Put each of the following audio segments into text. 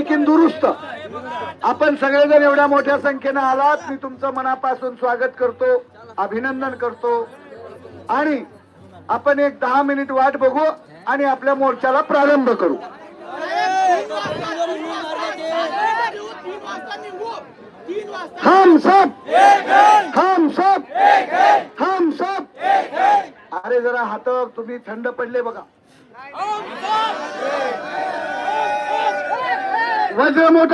Make दुरुस्त. आपण सगळेजण एवढ्या मोठ्या संख्येनं आलात. मी तुमचं मनापासून स्वागत करतो अभिनंदन करतो. आणि आपण एक दहा मिनिट वाट बघू आणि आपल्या मोर्चाला प्रारंभ करू. हम सब हम सब हम सब अरे जरा हात तुम्ही थंड पडले बघा. मोठ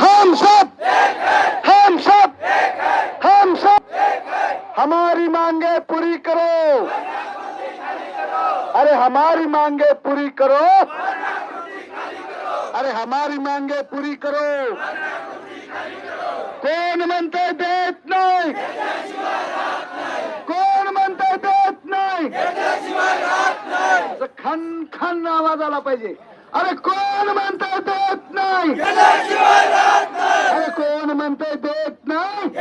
हम सब हम सब हम सब हमारी मांगे पूरी करो अरे हमारी मांगे पूरी करो अरे हमारी मांगे पूरी करो देत नाही झाला पाहिजे. अरे कोण म्हणताय देत नाही? अरे कोण म्हणताय देत नाही?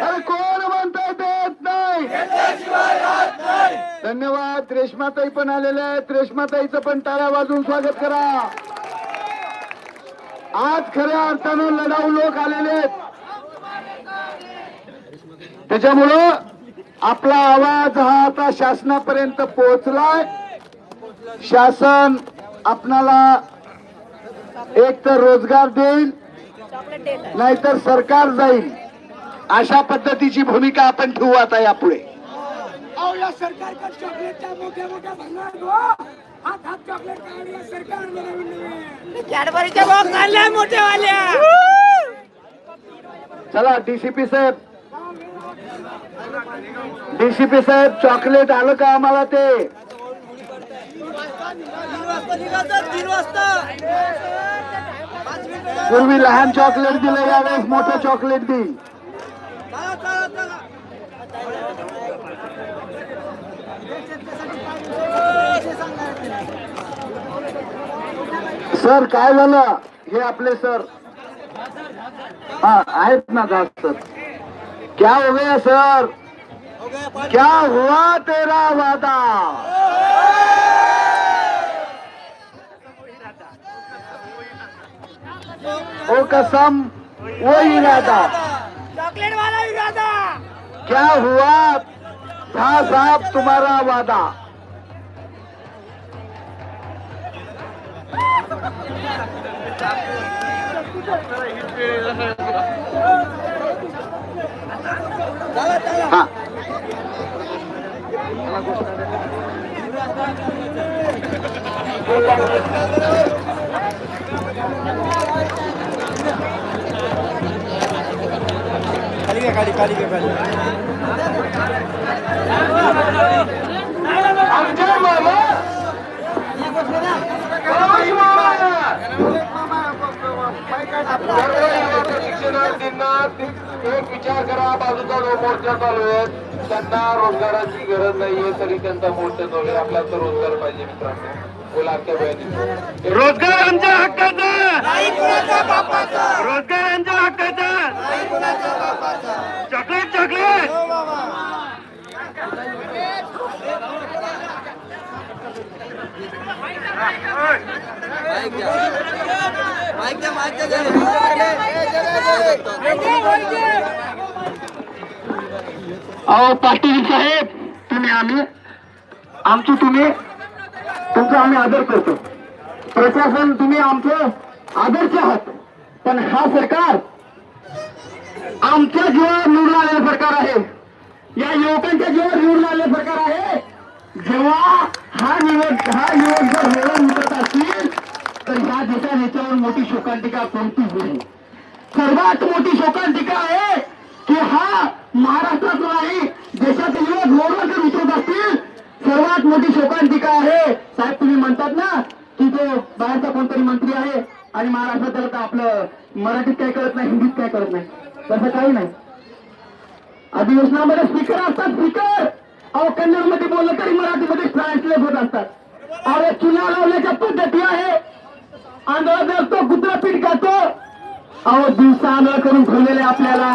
अरे कोण म्हणताय देत नाही? धन्यवाद रेश्माताई पण आलेल्या आहेत. रेश्माताईचं पण टाळ्या वाजून स्वागत करा. आज खऱ्या अर्थानं लढाऊ लोक आलेले आहेत. त्याच्यामुळं आपला आवाज हा आता शासनापर्यंत पोहोचलाय. शासन आपणाला एक तर रोजगार देईल नाहीतर सरकार जाईल. अशा पद्धतीची भूमिका आपण ठेवू आता यापुढे. चला डीसीपी साहेब. डीसीपी साहेब चॉकलेट आलं का आम्हाला ते? पूर्वी लहान चॉकलेट दिलं यावेळेस मोठं चॉकलेट देईल सर काय झालं? हे आपले सर. हा आहेत ना दास सर. क्या हो गया सर? क्या हुआ तेरा वादा? ओ कसम वो इरादा। चॉकलेट वाला इरादा। क्या हुआ? था साहब तुम्हारा वादा। हाँ। घ्या खाली घ्या खाली एक विचार करा बाजूचा जो मोर्चा चालू आहे त्यांना रोजगाराची गरज नाहीये तरी त्यांचा मोर्चा चालू आहे. आपल्याला तर रोजगार पाहिजे मित्रांनो. बोला रोजगार आमच्या हक्काचा रोजगार आमच्या हक्काचा चॉकलेट चॉकलेट माईक द्या. माईक द्या अहो पाटील साहेब तुम्ही आम्ही आमची तुम्ही तुमचा आम्ही आदर करतो. प्रशासन तुम्ही आमचं आदर्श आहात. पण हा सरकार आमच्या जीवावर निवडून आलेलं सरकार आहे. या युवकांच्या जीवावर निवडून आलेलं सरकार आहे. जेव्हा हा निवड हा निवड जर निवडून उतरत असतील तर ह्या देशात याच्यावर मोठी शोकांतिका कोणती होईल? सर्वात मोठी शोकांतिका आहे की हा महाराष्ट्रात नाही देशातील युवक रोडवर जर उतरत असतील. सर्वात मोठी शोकांतिका आहे. साहेब तुम्ही म्हणतात ना की तो बाहेरचा कोणतरी मंत्री आहे आणि महाराष्ट्रात त्याला तर आपलं मराठीत काय कळत नाही हिंदीत काय कळत नाही. तसं काही नाही. अधिवेशनामध्ये स्पीकर असतात स्पीकर अहो कन्नडमध्ये बोललं तरी मराठीमध्ये ट्रान्सलेट होत असतात. अरे चुना लावल्याच्या पद्धती आहे. आंधळा जगतो कुत्रा पीठ खातो अहो दिवसा आंधळा करून ठेवलेले आपल्याला.